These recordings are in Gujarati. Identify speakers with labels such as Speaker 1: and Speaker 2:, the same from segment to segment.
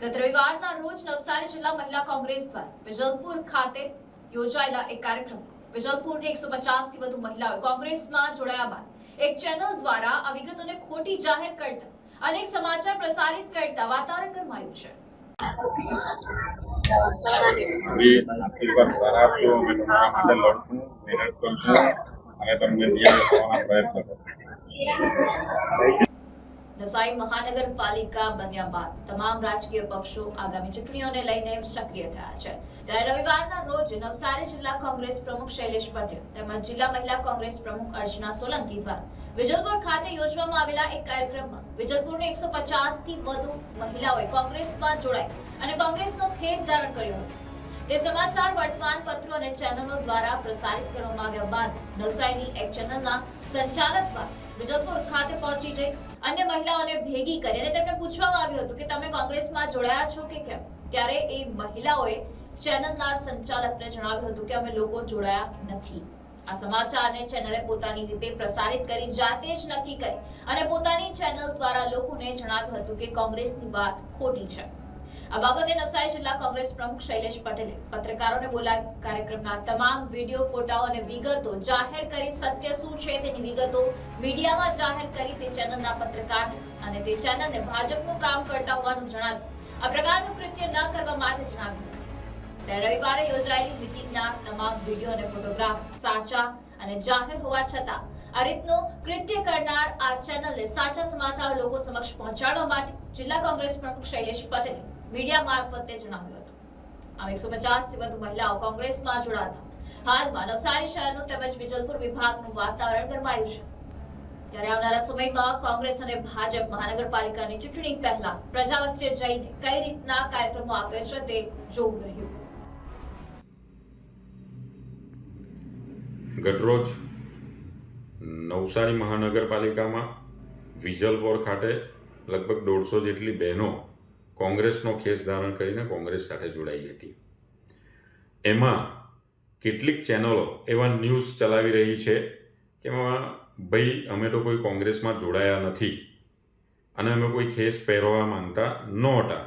Speaker 1: ગત રવિવારના રોજ નવસારી જિલ્લા મહિલા કોંગ્રેસ દ્વારા વિજલપુર ખાતે યોજાયેલા એક કાર્યક્રમમાં વિજલપુરની એકસો થી વધુ મહિલાઓ કોંગ્રેસમાં જોડાયા બાદ એક ચેનલ દ્વારા આ વિગતોને ખોટી જાહેર કરતા અનેક સમાચાર પ્રસારિત કરતા વાતાવરણ ગરમાયું છે.
Speaker 2: તમને ન્યાય અપાવવાના પ્રયત્ન કરશું.
Speaker 1: નવસારી મહાનગરપાલિકા બન્યા બાદ તમામ રાજકીય પક્ષો આગામી ચૂંટણીઓને લઈને સક્રિય થયા છે. ત્યારે રવિવારના રોજ નવસારી જિલ્લા કોંગ્રેસ પ્રમુખ શૈલેષ પટેલ તેમજ જિલ્લા મહિલા કોંગ્રેસ પ્રમુખ અર્ચના સોલંકી દ્વારા વિજલપુર ખાતે યોજવામાં આવેલા એક કાર્યક્રમમાં વિજલપુરની એકસો થી વધુ મહિલાઓએ કોંગ્રેસમાં જોડાઈ અને કોંગ્રેસનો ખેસ ધારણ કર્યો હતો. તે સમાચાર વર્તમાન પત્રો અને ચેનલો દ્વારા પ્રસારિત કરવામાં આવ્યા બાદ નવસારીની એક ચેનલના સંચાલક દ્વારા વિજલપુર ખાતે પહોંચી જઈ અન્ય મહિલાઓને ભેગી કરી અને તેમને પૂછવામાં આવ્યું હતું કે તમે કોંગ્રેસમાં જોડાયા છો કે કેમ? ત્યારે એ મહિલાઓએ ચેનલના સંચાલકને જણાવ્યું હતું કે અમે લોકો જોડાયા નથી. આ સમાચારને ચેનલે પોતાની રીતે પ્રસારિત કરી, જાતે જ નક્કી કરી અને પોતાની ચેનલ દ્વારા લોકોને જણાવ્યું હતું કે કોંગ્રેસની વાત ખોટી છે. આ બાબતે નવસારી જિલ્લા કોંગ્રેસ પ્રમુખ શૈલેષ પટેલે પત્રકારોને બોલાવી કાર્યક્રમના તમામ વીડિયો, ફોટાઓ અને વિગતો જાહેર કરી સત્ય શું છે તેની વિગતો મીડિયામાં જાહેર કરી તે ચેનલના પત્રકારને અને તે ચેનલને ભાજપનું કામ કરતા હોવાનું જણાવ્યું. આ પ્રકારનું કૃત્ય ન કરવા માટે જણાવ્યું રવિવારે યોજાયેલી મિટિંગના તમામ વીડિયો અને ફોટોગ્રાફ સાચા અને જાહેર હોવા છતાં, આ રીતનું કૃત્ય કરનાર આ ચેનલને સાચા સમાચાર લોકો સમક્ષ પહોંચાડવા માટે જિલ્લા કોંગ્રેસ પ્રમુખ શૈલેષ પટેલે મીડિયા મારફતે જણાવ્યું હતું. આમ એકસો થી વધુ મહિલાઓ કોંગ્રેસમાં જોડાતા. હાલમાં નવસારી શહેરનું તેમજ વિજલપુર વિભાગનું વાતાવરણ ગરમાયું છે. ત્યારે આવનારા સમયમાં કોંગ્રેસ અને ભાજપ મહાનગરપાલિકાની ચૂંટણી પહેલા પ્રજા વચ્ચે જઈને કઈ રીતના કાર્યક્રમો આપે છે તે જોવું રહ્યું.
Speaker 3: ગતરોજ નવસારી મહાનગરપાલિકામાં વિજલપોર ખાતે લગભગ દોઢસો જેટલી બહેનો કોંગ્રેસનો ખેસ ધારણ કરીને કોંગ્રેસ સાથે જોડાઈ હતી. એમાં કેટલીક ચેનલો એવા ન્યૂઝ ચલાવી રહી છે કે ભાઈ, અમે તો કોઈ કોંગ્રેસમાં જોડાયા નથી અને અમે કોઈ ખેસ પહેરવા માંગતા નહોતા.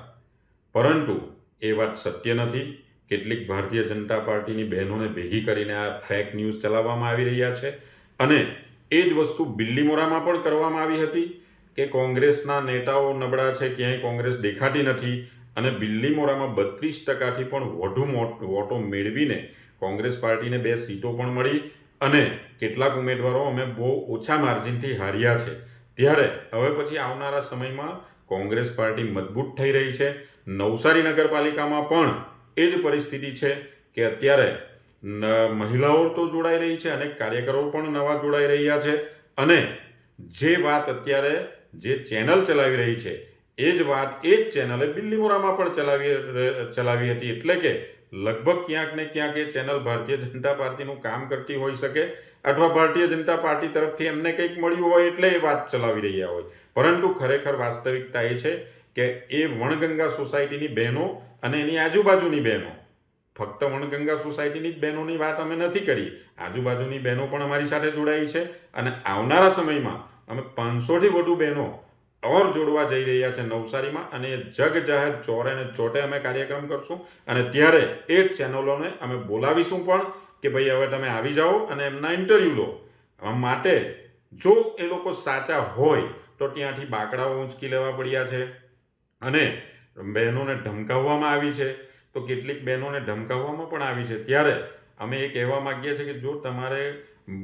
Speaker 3: પરંતુ એ વાત સત્ય નથી. કેટલીક ભારતીય જનતા પાર્ટીની બહેનોને ભેગી કરીને આ ફેક ન્યૂઝ ચલાવવામાં આવી રહ્યા છે અને એ જ વસ્તુ બિલ્લીમોરામાં પણ કરવામાં આવી હતી. કે કોંગ્રેસના નેતાઓ નબળા છે, ક્યાંય કોંગ્રેસ દેખાતી નથી અને બિલ્લીમોરામાં બત્રીસ ટકાથી પણ વધુ વોટો મેળવીને કોંગ્રેસ પાર્ટીને બે સીટો પણ મળી અને કેટલાક ઉમેદવારો અમે બહુ ઓછા માર્જિનથી હાર્યા છે. ત્યારે હવે પછી આવનારા સમયમાં કોંગ્રેસ પાર્ટી મજબૂત થઈ રહી છે. નવસારી નગરપાલિકામાં પણ એ જ પરિસ્થિતિ છે કે અત્યારે મહિલાઓ તો જોડાઈ રહી છે અને કાર્યકરો પણ નવા જોડાઈ રહ્યા છે અને જે વાત અત્યારે જે ચેનલ ચલાવી રહી છે, એ જ વાત, એ જ ચેનલે બિલ્લીમોરામાં પણ ચલાવી ચલાવી હતી. એટલે કે લગભગ ક્યાંક ને ક્યાંક એ ચેનલ ભારતીય જનતા પાર્ટીનું કામ કરતી હોઈ શકે, અથવા ભારતીય જનતા પાર્ટી તરફથી એમને કંઈક મળ્યું હોય એટલે એ વાત ચલાવી રહ્યા હોય. પરંતુ ખરેખર વાસ્તવિકતા એ છે કે એ વણગંગા સોસાયટીની બહેનો અને એની આજુબાજુની બહેનો, ફક્ત વણગંગા સોસાયટીની જ બહેનોની વાત અમે નથી કરી. આજુબાજુની બહેનો પણ અમારી સાથે જોડાઈ છે અને આવનારા સમયમાં અમે પાંચસોથી વધુ બહેનો ઓર જોડવા જઈ રહ્યા છે નવસારીમાં અને જગ જાહેર ચોરે અને ચોટે અમે કાર્યક્રમ કરશું. અને ત્યારે એ ચેનલોને અમે બોલાવીશું પણ કે ભાઈ હવે તમે આવી જાઓ અને એમના ઇન્ટરવ્યૂ લો. માટે જો એ લોકો સાચા હોય તો ત્યાંથી બાકડાઓ ઊંચકી લેવા પડ્યા છે. અને બહેનોને ધમકાવવામાં આવી છે. તો કેટલીક બહેનોને ધમકાવવામાં પણ આવી છે. ત્યારે અમે એ કહેવા માગીએ છીએ કે જો તમારે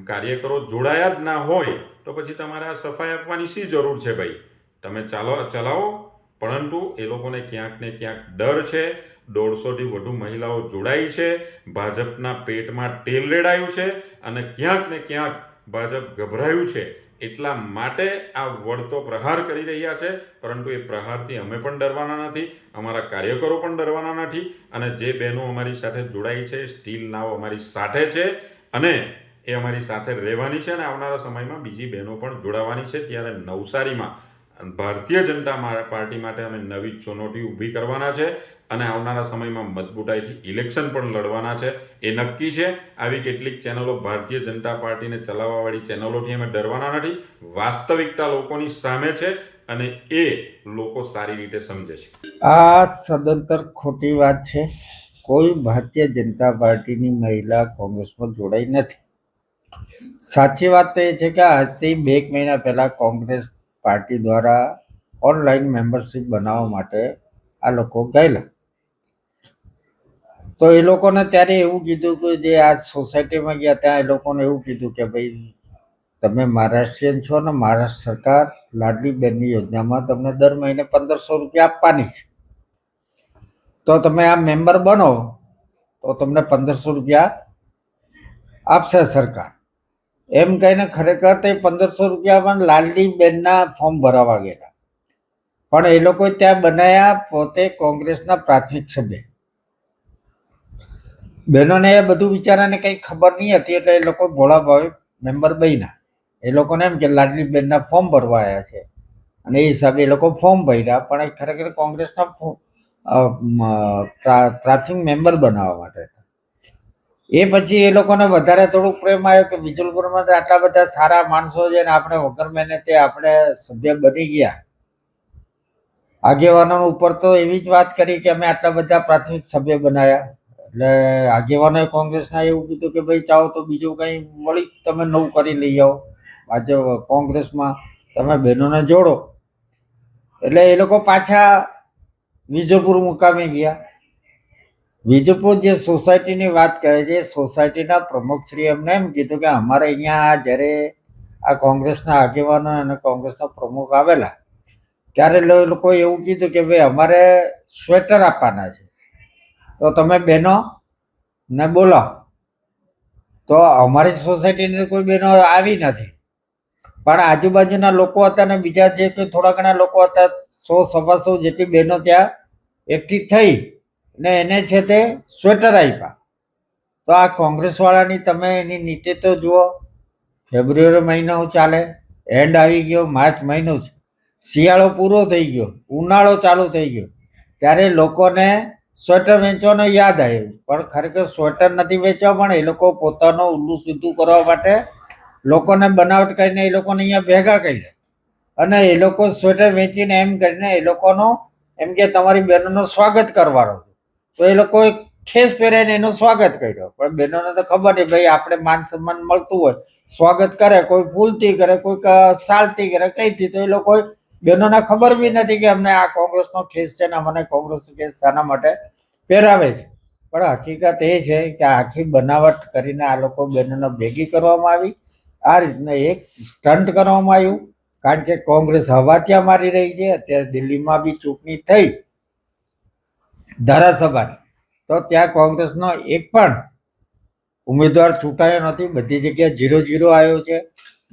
Speaker 3: કાર્યકરો જોડાયા જ ના હોય તો પછી તમારે આ સફાઈ આપવાની શી જરૂર છે ભાઈ? તમે ચાલો, ચલાવો. પરંતુ એ લોકોને ક્યાંક ને ક્યાંક ડર છે. દોઢસોથી વધુ મહિલાઓ જોડાઈ છે. ભાજપના પેટમાં તેલ રેડાયું છે અને ક્યાંક ને ક્યાંક ભાજપ ગભરાયું છે. એટલા માટે આ વળતો પ્રહાર કરી રહ્યા છે. પરંતુ એ પ્રહારથી અમે પણ ડરવાના નથી. અમારા કાર્યકરો પણ ડરવાના નથી. અને જે બહેનો અમારી સાથે જોડાઈ છે, સ્ટીલ નાવ અમારી સાથે છે અને એ અમારી સાથે રહેવાની છે અને આવનારા સમયમાં બીજી બહેનો પણ જોડાવાની છે. ત્યારે નવસારીમાં ભારતીય જનતા પાર્ટી માટે અમે નવી ચુનૌતી ઊભી કરવાના છે અને આવનારા સમયમાં મજબૂતાઈથી ઇલેક્શન પણ લડવાના છે. એ નક્કી છે. આવી કેટલીક ચેનલો ભારતીય જનતા પાર્ટીને ચલાવવાવાળી ચેનલોથી અમે ડરવાના નથી. વાસ્તવિકતા લોકોની સામે છે અને એ લોકો સારી રીતે સમજે છે.
Speaker 4: આ સદંતર ખોટી વાત છે. કોઈ ભારતીય જનતા પાર્ટીની મહિલા કોંગ્રેસમાં જોડાઈ નથી. સાચી વાત તો એ છે કે આજથી બે મહિના પહેલા કોંગ્રેસ પાર્ટી દ્વારા ઓનલાઈન મેમ્બરશિપ બનાવવા માટે આ લોકો ગયેલા. તો એ લોકોને ત્યારે એવું કીધું કે જે આ સોસાયટીમાં ગયા ત્યાં એ લોકોને એવું કીધું કે ભાઈ તમે મહારાષ્ટ્રીયન છો ને મહારાષ્ટ્ર સરકાર લાડલી બેનની યોજનામાં તમને દર મહિને પંદરસો રૂપિયા આપવાની છે. તો તમે આ મેમ્બર બનો તો તમને પંદરસો રૂપિયા આપશે સરકાર. એમ કહીને ખરેખર તે પંદરસો રૂપિયામાં લાલડી બેનના ફોર્મ ભરાવા ગયેલા. પણ એ લોકો ત્યાં બનાયા પોતે કોંગ્રેસના પ્રાથમિક સભ્ય. બહેનોને એ બધું વિચારાને કંઈ ખબર નહીં હતી એટલે એ લોકો ભોળા ભાવે મેમ્બર બન્યા. એ લોકોને એમ કે લાડલી બેનના ફોર્મ ભરવા આવ્યા છે. અને એ હિસાબે એ લોકો ફોર્મ ભર્યા, પણ એ ખરેખર કોંગ્રેસના પ્રાથમિક મેમ્બર બનાવવા માટે. એ પછી એ લોકોને વધારે થોડુંક પ્રેમ આવ્યો કે વિજલપુરમાં આટલા બધા સારા માણસો છે ને આપણે વગર મહેનતે આપણે સભ્ય બની ગયા. આગેવાનો ઉપર તો એવી જ વાત કરી કે અમે આટલા બધા પ્રાથમિક સભ્ય બનાવ્યા એટલે આગેવાનોએ કોંગ્રેસના એવું કીધું કે ભાઈ ચાહો તો બીજું કંઈ વળી તમે નવું કરી લઈ આવો. આજે કોંગ્રેસમાં તમે બહેનોને જોડો. એટલે એ લોકો પાછા વિજયપુર મુકામે ગયા. વિજયપુર જે સોસાયટીની વાત કરે છે સોસાયટીના પ્રમુખશ્રી એમને એમ કીધું કે અમારે અહીંયા જ્યારે આ કોંગ્રેસના આગેવાનો અને કોંગ્રેસના પ્રમુખ આવેલા, ત્યારે લોકો એવું કીધું કે ભાઈ અમારે સ્વેટર આપવાના છે. તો તમે બહેનો ને બોલાવો તો અમારી સોસાયટીની કોઈ બહેનો આવી નથી. પણ આજુબાજુના લોકો હતા ને બીજા જે થોડા ઘણા લોકો હતા, સો, સવા સો જેટલી બહેનો ત્યાં એકઠી થઈ. ને એને છે તે સ્વેટર આપ્યા તો આ કોંગ્રેસવાળાની તમે એની નીચે તો જુઓ, ફેબ્રુઆરી મહિનો ચાલે એન્ડ આવી ગયો, માર્ચ મહિનો છે. શિયાળો પૂરો થઈ ગયો, ઉનાળો ચાલુ થઈ ગયો. ત્યારે લોકોને સ્વેટર વેચવાનો યાદ આવ્યું. પણ ખરેખર સ્વેટર નથી વેચવા, પણ એ લોકો પોતાનો ઉલ્લું સીધું કરવા માટે લોકોને બનાવટ કરીને એ લોકોને અહીંયા ભેગા કરી અને એ લોકો સ્વેટર વેચીને એમ કરીને એ લોકોનો, એમ કે તમારી બહેનોનો સ્વાગત કરવાનું તો એ લોકોએ ખેસ પહેરાઈને એનું સ્વાગત કર્યો. પણ બહેનોને તો ખબર નહીં ભાઈ, આપણે માન સન્માન મળતું હોય, સ્વાગત કરે, કોઈ ફૂલથી કરે કોઈ સાલથી કરે, કઈથી, તો એ લોકો બહેનોને ખબર બી નથી કે અમને આ કોંગ્રેસનો ખેસ છે ને મને કોંગ્રેસ ખેસ શાના માટે પહેરાવે છે. પણ હકીકત એ છે કે આખી બનાવટ કરીને આ લોકો બહેનોને ભેગી કરવામાં આવી. આ રીતના એક સ્ટન્ટ કરવામાં આવ્યું. કારણ કે કોંગ્રેસ હવા ત્યાં મારી રહી છે. અત્યારે દિલ્હીમાં બી ચૂંટણી થઈ. ધારાસભાની. તો ત્યાં કોંગ્રેસનો એક પણ ઉમેદવાર ચૂંટાયો નથી. બધી જગ્યાએ જીરો ઝીરો આવ્યો છે.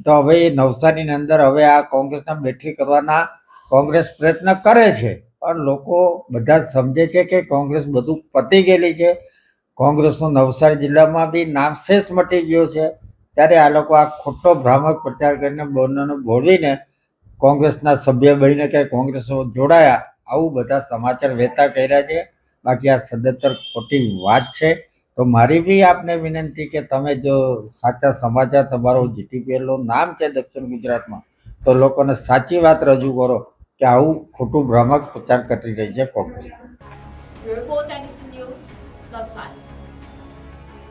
Speaker 4: તો હવે એ નવસારીની અંદર હવે આ કોંગ્રેસના બેઠી કરવાના કોંગ્રેસ પ્રયત્ન કરે છે. પણ લોકો બધા સમજે છે કે કોંગ્રેસ બધું પતી ગયેલી છે. કોંગ્રેસનો નવસારી જિલ્લામાં બી નામ શેષ મટી ગયો છે. ત્યારે આ લોકો આ ખોટો ભ્રામક પ્રચાર કરીને બંનેને ભોળવીને કોંગ્રેસના સભ્ય બનીને કે કોંગ્રેસો જોડાયા. આવું બધા સમાચાર વહેતા કર્યા છે. બાકી આ સદંતર ખોટી વાત છે. તો મારી બી આપને વિનંતી કે તમે જો સાચા સમાચાર તમારું જીટીપીએલનું નામ છે દક્ષિણ ગુજરાતમાં, તો લોકોને સાચી વાત રજૂ કરો કે આવું ખોટું ભ્રામક પ્રચાર કરી રહી છે કોંગ્રેસ.